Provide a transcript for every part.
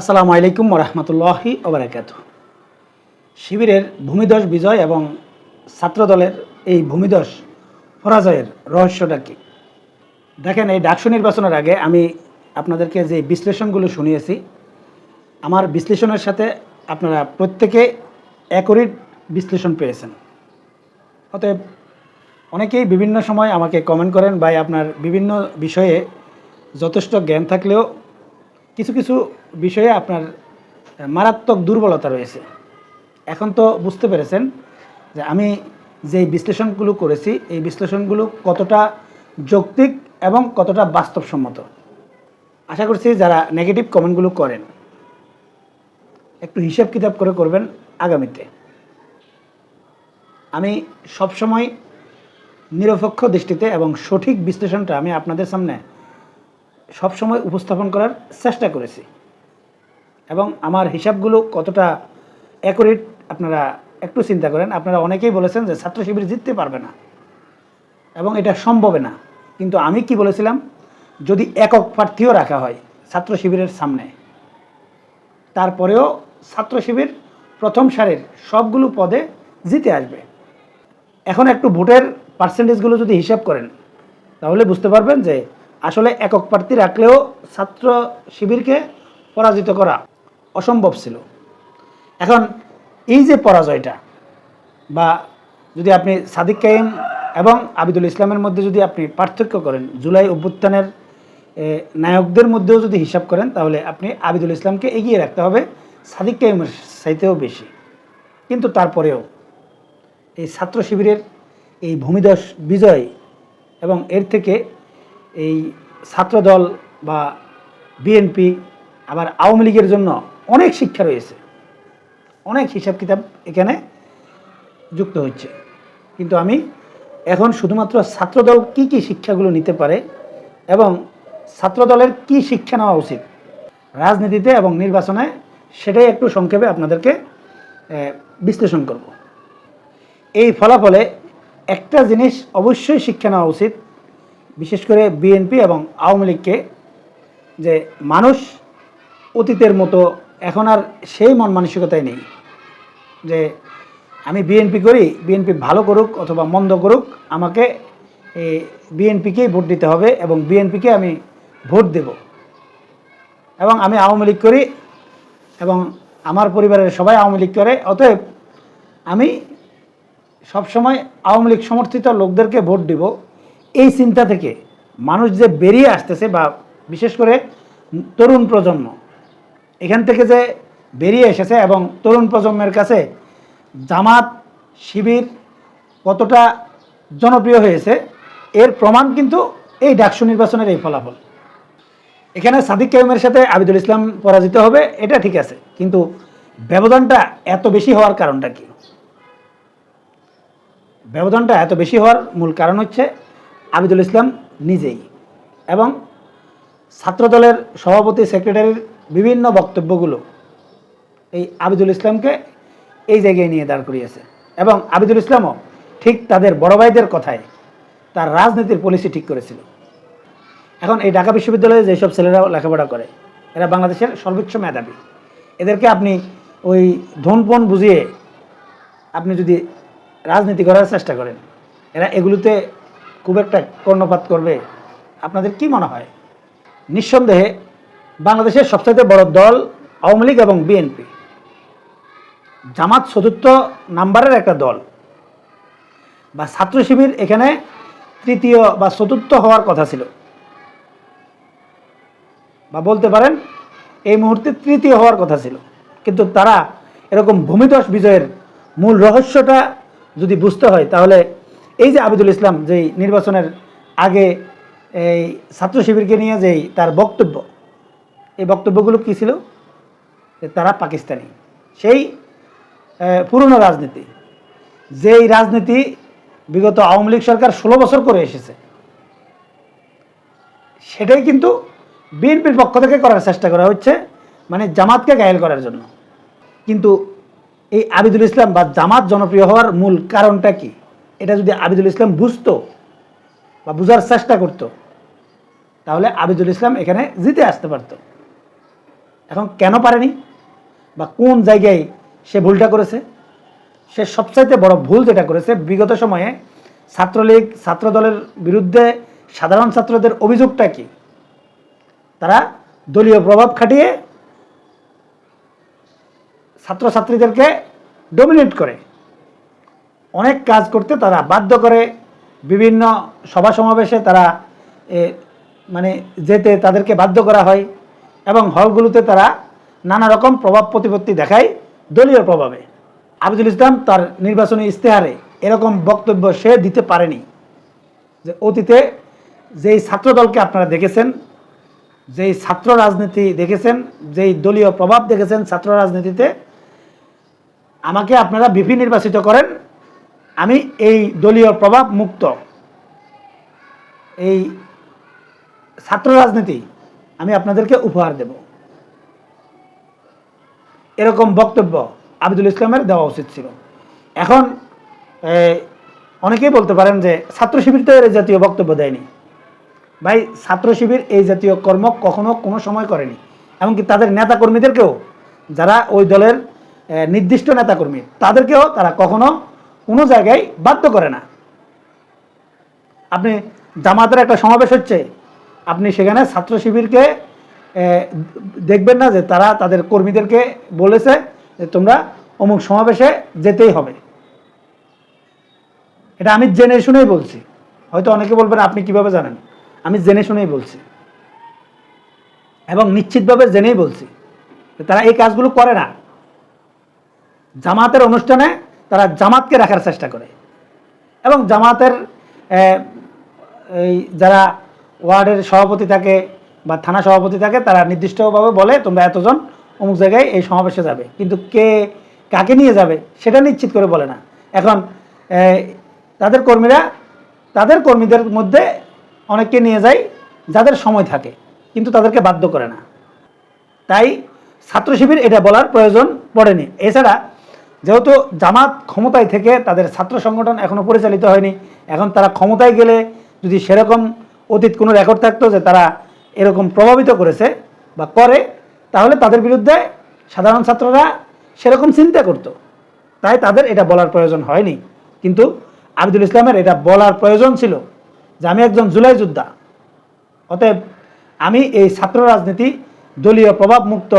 আসসালামু আলাইকুম রহমতুল্লাহি ওবরাকাত শিবিরের ভূমিদশ বিজয় এবং ছাত্রদলের এই ভূমিদশ পরাজয়ের রহস্যটা কি? দেখেন, এই ডাকসু নির্বাচনের আগে আমি আপনাদেরকে যে বিশ্লেষণগুলো শুনিয়েছি, আমার বিশ্লেষণের সাথে আপনারা প্রত্যেকে একই বিশ্লেষণ পেয়েছেন। অতএব অনেকেই বিভিন্ন সময় আমাকে কমেন্ট করেন, ভাই আপনার বিভিন্ন বিষয়ে যথেষ্ট জ্ঞান থাকলেও কিছু কিছু বিষয়ে আপনার মারাত্মক দুর্বলতা রয়েছে। এখন তো বুঝতে পেরেছেন যে আমি যে বিশ্লেষণগুলো করেছি, এই বিশ্লেষণগুলো কতটা যৌক্তিক এবং কতটা বাস্তবসম্মত। আশা করছি যারা নেগেটিভ কমেন্টগুলো করেন, একটু হিসাব কিতাব করে করবেন আগামীতে। আমি সবসময় নিরপেক্ষ দৃষ্টিতে এবং সঠিক বিশ্লেষণটা আমি আপনাদের সামনে সবসময় উপস্থাপন করার চেষ্টা করেছি। এবং আমার হিসাবগুলো কতটা অ্যাকুরেট আপনারা একটু চিন্তা করেন। আপনারা অনেকেই বলেছেন যে ছাত্র শিবির জিততে পারবে না। এবং এটা সম্ভবে না। কিন্তু আমি কি বলেছিলাম? যদি একক প্রার্থীও রাখা হয় ছাত্র শিবিরের সামনে, তারপরেও ছাত্র শিবির প্রথম সারের সবগুলো পদে জিতে আসবে। এখন একটু ভোটের পার্সেন্টেজগুলো যদি হিসাব করেন, তাহলে বুঝতে পারবেন যে আসলে একক প্রার্থী রাখলেও ছাত্র শিবিরকে পরাজিত করা অসম্ভব ছিল। এখন এই যে পরাজয়টা বা যদি আপনি সাদিক কাইম এবং আবিদুল ইসলামের মধ্যে যদি আপনি পার্থক্য করেন, জুলাই অভ্যুত্থানের নায়কদের মধ্যেও যদি হিসাব করেন, তাহলে আপনি আবিদুল ইসলামকে এগিয়ে রাখতে হবে, সাদিক কাইমের চাইতেও বেশি। কিন্তু তারপরেও এই ছাত্র শিবিরের এই ভূমিদশ বিজয় এবং এর থেকে এই ছাত্রদল বা বিএনপি, আবার আওয়ামী লীগের জন্য অনেক শিক্ষা রয়েছে। অনেক হিসাব কিতাব এখানে যুক্ত হচ্ছে। কিন্তু আমি এখন শুধুমাত্র ছাত্রদল কি কি শিক্ষাগুলো নিতে পারে এবং ছাত্রদলের কি শিক্ষা নেওয়া উচিত রাজনীতিতে এবং নির্বাচনে, সেটাই একটু সংক্ষেপে আপনাদেরকে বিশ্লেষণ করব। এই ফলাফলে একটা জিনিস অবশ্যই শিক্ষা নেওয়া উচিত বিশেষ করে বিএনপি এবং আওয়ামী লীগকে যে মানুষ অতীতের মতো এখন আর সেই মন মানসিকতায় নেই। যে আমি বিএনপি করি, বিএনপি ভালো করুক অথবা মন্দ করুক, আমাকে এই বিএনপিকেই ভোট দিতে হবে এবং বিএনপিকে আমি ভোট দেব। এবং আমি আওয়ামী লীগ করি এবং আমার পরিবারের সবাই আওয়ামী লীগ করে, অতএব আমি সবসময় আওয়ামী লীগ সমর্থিত লোকদেরকে ভোট দিব। এই চিন্তা থেকে মানুষ যে বেরিয়ে আসতেছে বা বিশেষ করে তরুণ প্রজন্ম, এখান থেকে যে বেরিয়ে এসেছে এবং তরুণ প্রজন্মের কাছে জামাত, শিবির কতটা জনপ্রিয় হয়েছে, এর প্রমাণ কিন্তু এই ডাকসু নির্বাচনের এই ফলাফল। এখানে সাদিক কাইমের সাথে আবিদুল ইসলাম পরাজিত হবে, এটা ঠিক আছে, কিন্তু ব্যবধানটা এত বেশি হওয়ার কারণটা কি? ব্যবধানটা এত বেশি হওয়ার মূল কারণ হচ্ছে আবিদুল ইসলাম নিজেই এবং ছাত্রদলের সভাপতি, সেক্রেটারির বিভিন্ন বক্তব্যগুলো এই আবিদুল ইসলামকে এই জায়গায় নিয়ে দাঁড় করিয়েছে এবং আবিদুল ইসলামও ঠিক তাদের বড় ভাইদের কথায় তার রাজনীতির পলিসি ঠিক করেছিল। এখন এই ঢাকা বিশ্ববিদ্যালয়ে যেসব ছেলেরা লেখাপড়া করে, এরা বাংলাদেশের সর্বোচ্চ মেধাবী। এদেরকে আপনি ওই ধনপন বুঝিয়ে আপনি যদি রাজনীতি করার চেষ্টা করেন, এরা এগুলোতে খুব একটা কর্ণপাত করবে। আপনাদের কি মনে হয়? নিঃসন্দেহে বাংলাদেশের সবচাইতে বড় দল আওয়ামী লীগ এবং বিএনপি। জামাত চতুর্থ নাম্বারের একটা দল। বা ছাত্র শিবির এখানে তৃতীয় বা চতুর্থ হওয়ার কথা ছিল। বা বলতে পারেন, এই মুহূর্তে তৃতীয় হওয়ার কথা ছিল। কিন্তু তারা এরকম ভূমিদশ বিজয়ের মূল রহস্যটা যদি বুঝতে হয়, তাহলে এই যে আবিদুল ইসলাম যেই নির্বাচনের আগে এই ছাত্র শিবিরকে নিয়ে যেই তার বক্তব্য, এই বক্তব্যগুলো কী ছিল? যে তারা পাকিস্তানি। সেই পুরনো রাজনীতি, যেই রাজনীতি বিগত আওয়ামী লীগ সরকার ষোলো বছর করে এসেছে, সেটাই কিন্তু বিএনপির পক্ষ থেকে করার চেষ্টা করা হচ্ছে মানে জামাতকে গায়েল করার জন্য। কিন্তু এই আবিদুল ইসলাম বা জামাত জনপ্রিয় হওয়ার মূল কারণটা কি? এটা যদি আবিদুল ইসলাম বুঝতো বা বোঝার চেষ্টা করতো, তাহলে আবিদুল ইসলাম এখানে জিতে আসতে পারতো। এখন কেন পারেনি? বা কোন জায়গায় সে ভুলটা করেছে? সে সবচাইতে বড় ভুল যেটা করেছে, বিগত সময়ে ছাত্রলীগ ছাত্র দলের বিরুদ্ধে সাধারণ ছাত্রদের অভিযোগটা কি? তারা দলীয় প্রভাব খাটিয়ে ছাত্রছাত্রীদেরকে ডমিনেট করে। অনেক কাজ করতে তারা বাধ্য করে। বিভিন্ন সভা সমাবেশে তারা মানে যেতে তাদেরকে বাধ্য করা হয় এবং হলগুলোতে তারা নানা রকম প্রভাব প্রতিপত্তি দেখায় দলীয় প্রভাবে। আবিদুল ইসলাম তার নির্বাচনী ইশতেহারে এরকম বক্তব্য সে দিতে পারেনি। যে অতীতে যেই ছাত্রদলকে আপনারা দেখেছেন, যেই ছাত্র রাজনীতি দেখেছেন, যেই দলীয় প্রভাব দেখেছেন ছাত্র রাজনীতিতে, আমাকে আপনারা বিপি নির্বাচিত করেন আমি এই দলীয় প্রভাব মুক্ত। এই ছাত্র রাজনীতি আমি আপনাদেরকে উপহার দেব। এরকম বক্তব্য আবিদুল ইসলামের দেওয়া উচিত ছিল। এখন অনেকেই বলতে পারেন যে ছাত্র শিবির তো এর জাতীয় বক্তব্য দেয়নি। ভাই, ছাত্র শিবির এই জাতীয় কর্ম কখনো কোনো সময় করেনি। এমনকি তাদের নেতাকর্মীদেরকেও, যারা ওই দলের নির্দিষ্ট নেতাকর্মী, তাদেরকেও তারা কখনো কোনো জায়গায় বাধ্য করে না। আপনি জামাতের একটা সমাবেশ হচ্ছে, আপনি সেখানে ছাত্র শিবিরকে দেখবেন না যে তারা তাদের কর্মীদেরকে বলেছে যে তোমরা অমুক সমাবেশে যেতেই হবে। এটা আমি জেনে শুনেই বলছি। হয়তো অনেকে বলবেন, আপনি কীভাবে জানেন? আমি জেনে শুনেই বলছি। এবং নিশ্চিতভাবে জেনেই বলছি তারা এই কাজগুলো করে না। জামাতের অনুষ্ঠানে তারা জামাতকে রাখার চেষ্টা করে। এবং জামাতের এই যারা ওয়ার্ডের সভাপতি থাকে বা থানা সভাপতি থাকে, তারা নির্দিষ্টভাবে বলে, তোমরা এতজন অমুক জায়গায় এই সমাবেশে যাবে। কিন্তু কে কাকে নিয়ে যাবে, সেটা নিশ্চিত করে বলে না। এখন তাদের কর্মীরা, তাদের কর্মীদের মধ্যে অনেককে নিয়ে যায় যাদের সময় থাকে, কিন্তু তাদেরকে বাধ্য করে না। তাই ছাত্র শিবির এটা বলার প্রয়োজন পড়েনি। এছাড়া যেহেতু জামাত ক্ষমতায় থেকে তাদের ছাত্র সংগঠন এখনও পরিচালিত হয়নি এখন তারা ক্ষমতায় গেলে যদি সেরকম অতীত কোনো রেকর্ড থাকতো যে তারা এরকম প্রভাবিত করেছে বা করে তাহলে তাদের বিরুদ্ধে সাধারণ ছাত্ররা সেরকম চিন্তা করত। তাই তাদের এটা বলার প্রয়োজন হয়নি। কিন্তু আবিদুল ইসলামের এটা বলার প্রয়োজন ছিল যে আমি একজন জুলাই যোদ্ধা। অতএব আমি এই ছাত্র রাজনীতি দলীয় প্রভাব মুক্ত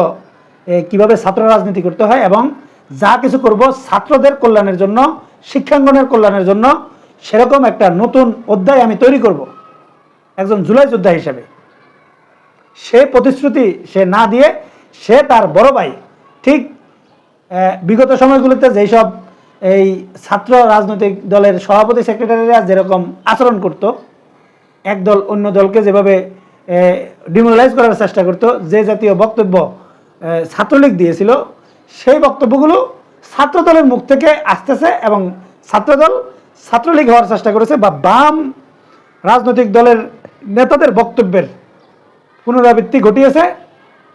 এ, কীভাবে ছাত্র রাজনীতি করতে হয় এবং যা কিছু করব ছাত্রদের কল্যাণের জন্য, শিক্ষাঙ্গনের কল্যাণের জন্য, সেরকম একটা নতুন অধ্যায় আমি তৈরি করব, একজন জুলাই যোদ্ধা হিসেবে। সে প্রতিশ্রুতি সে না দিয়ে সে তার বড় ভাই, ঠিক বিগত সময়গুলোতে যেসব এই ছাত্র রাজনৈতিক দলের সভাপতি, সেক্রেটারিরা যেরকম আচরণ করত এক দল অন্য দলকে যেভাবে ডিমোরালাইজ করার চেষ্টা করতো, যে জাতীয় বক্তব্য ছাত্রলীগ দিয়েছিল সেই বক্তব্যগুলো ছাত্রদলের মুখ থেকে আসতেছে এবং ছাত্রদল ছাত্রলীগ হওয়ার চেষ্টা করেছে বা বাম রাজনৈতিক দলের নেতাদের বক্তব্যের পুনরাবৃত্তি ঘটিয়েছে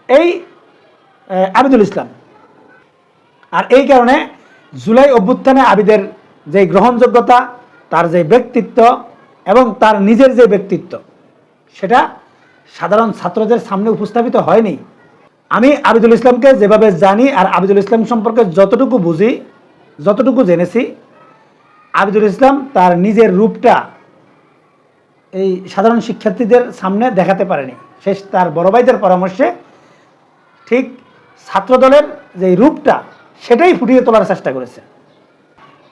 এই আবিদুল ইসলাম। আর এই কারণে জুলাই অভ্যুত্থানে আবিদের যে গ্রহণযোগ্যতা, তার যে ব্যক্তিত্ব এবং তার নিজের যে ব্যক্তিত্ব, সেটা সাধারণ ছাত্রদের সামনে উপস্থাপিত হয়নি। আমি আবিদুল ইসলামকে যেভাবে জানি আর আবিদুল ইসলাম সম্পর্কে যতটুকু বুঝি, যতটুকু জেনেছি, আবিদুল ইসলাম তার নিজের রূপটা এই সাধারণ শিক্ষার্থীদের সামনে দেখাতে পারেনি। সে তার বড় ভাইদের পরামর্শে ঠিক ছাত্রদলের যে রূপটা, সেটাই ফুটিয়ে তোলার চেষ্টা করেছে।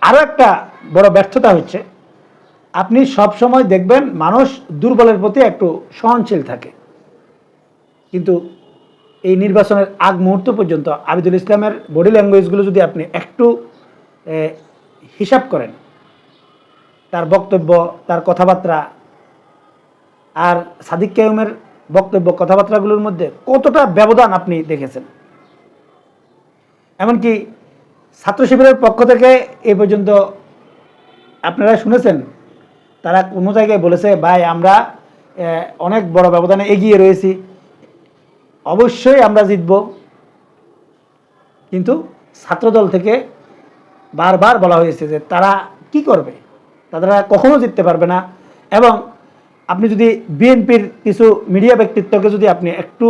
আরও একটা বড় ব্যর্থতা হচ্ছে, আপনি সব সময় দেখবেন মানুষ দুর্বলের প্রতি একটু সহনশীল থাকে। কিন্তু এই নির্বাচনের আগ মুহূর্ত পর্যন্ত আবিদুল ইসলামের বডি ল্যাঙ্গুয়েজগুলো যদি আপনি একটু হিসাব করেন, তার বক্তব্য, তার কথাবার্তা, আর সাদিক কায়ুমের বক্তব্য, কথাবার্তাগুলোর মধ্যে কতটা ব্যবধান আপনি দেখেছেন? এমনকি ছাত্র শিবিরের পক্ষ থেকে এ পর্যন্ত আপনারা শুনেছেন, তারা কোনো জায়গায় বলেছে, ভাই, আমরা অনেক বড় ব্যবধানে এগিয়ে রয়েছি। অবশ্যই আমরা জিতব। কিন্তু ছাত্রদল থেকে বারবার বলা হয়েছে যে তারা কি করবে? তারা কখনো জিততে পারবে না। এবং আপনি যদি বিএনপির কিছু মিডিয়া ব্যক্তিত্বকে যদি আপনি একটু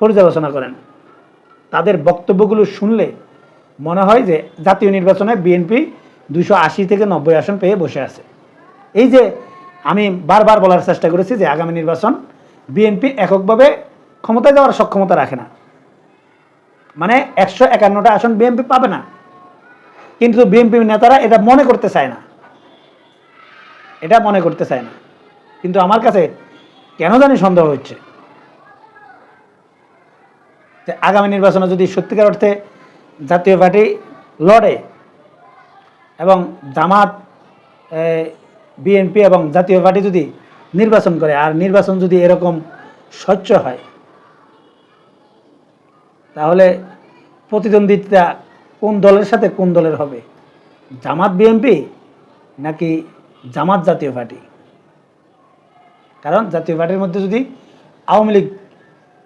পর্যালোচনা করেন, তাদের বক্তব্যগুলো শুনলে মনে হয় যে জাতীয় নির্বাচনে বিএনপি দুশো আশি থেকে নব্বই আসন পেয়ে বসে আছে। এই যে আমি বারবার বলার চেষ্টা করেছি যে আগামী নির্বাচন বিএনপি এককভাবে ক্ষমতায় যাওয়ার সক্ষমতা রাখে না। মানে একশো একান্নটা আসন বিএনপি পাবে না। কিন্তু বিএনপি নেতারা এটা মনে করতে চায় না। এটা মনে করতে চায় না। কিন্তু আমার কাছে কেন জানি সন্দেহ হচ্ছে। যে আগামী নির্বাচনে যদি সত্যিকার অর্থে জাতীয় পার্টি লড়ে এবং জামাত বিএনপি এবং জাতীয় পার্টি যদি নির্বাচন করে, আর নির্বাচন যদি এরকম স্বচ্ছ হয় তাহলে প্রতিদ্বন্দ্বিতা কোন দলের সাথে কোন দলের হবে? জামাত বিএনপি নাকি জামাত জাতীয় পার্টি? কারণ জাতীয় পার্টির মধ্যে যদি আওয়ামী লীগ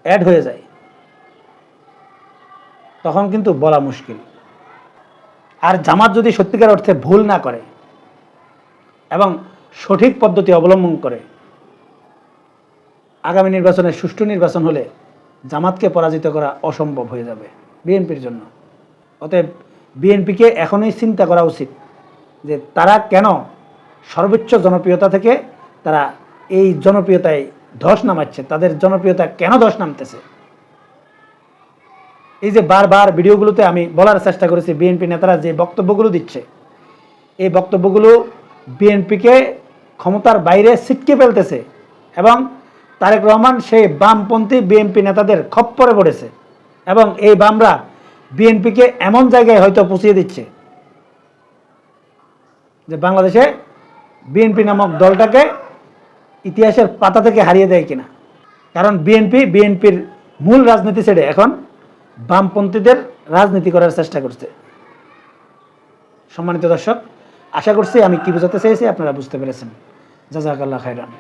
অ্যাড হয়ে যায়, তখন কিন্তু বলা মুশকিল। আর জামাত যদি সত্যিকার অর্থে ভুল না করে এবং সঠিক পদ্ধতি অবলম্বন করে, আগামী নির্বাচনে সুষ্ঠু নির্বাচন হলে জামাতকে পরাজিত করা অসম্ভব হয়ে যাবে বিএনপির জন্য। অতএব বিএনপিকে এখনই চিন্তা করা উচিত যে তারা কেন সর্বোচ্চ জনপ্রিয়তা থেকে তারা এই জনপ্রিয়তায় ধস নামাচ্ছে, তাদের জনপ্রিয়তা কেন ধস নামতেছে? এই যে বারবার ভিডিওগুলোতে আমি বলার চেষ্টা করেছি, বিএনপি নেতারা যে বক্তব্যগুলো দিচ্ছে, এই বক্তব্যগুলো বিএনপিকে ক্ষমতার বাইরে ছিটকে ফেলতেছে এবং তারেক রহমান সেই বামপন্থী বিএনপি নেতাদের খপ্পরে পড়েছে এবং এই বামরা বিএনপিকে এমন জায়গায় হয়তো পৌঁছিয়ে দিচ্ছে যে বাংলাদেশে বিএনপি নামক দলটাকে ইতিহাসের পাতা থেকে হারিয়ে দেয় কিনা। কারণ বিএনপি বিএনপির মূল রাজনীতি ছেড়ে এখন বামপন্থীদের রাজনীতি করার চেষ্টা করছে। সম্মানিত দর্শক, আশা করছি আমি কি বোঝাতে চেয়েছি আপনারা বুঝতে পেরেছেন। জাজাকাল্লাহ খাইরান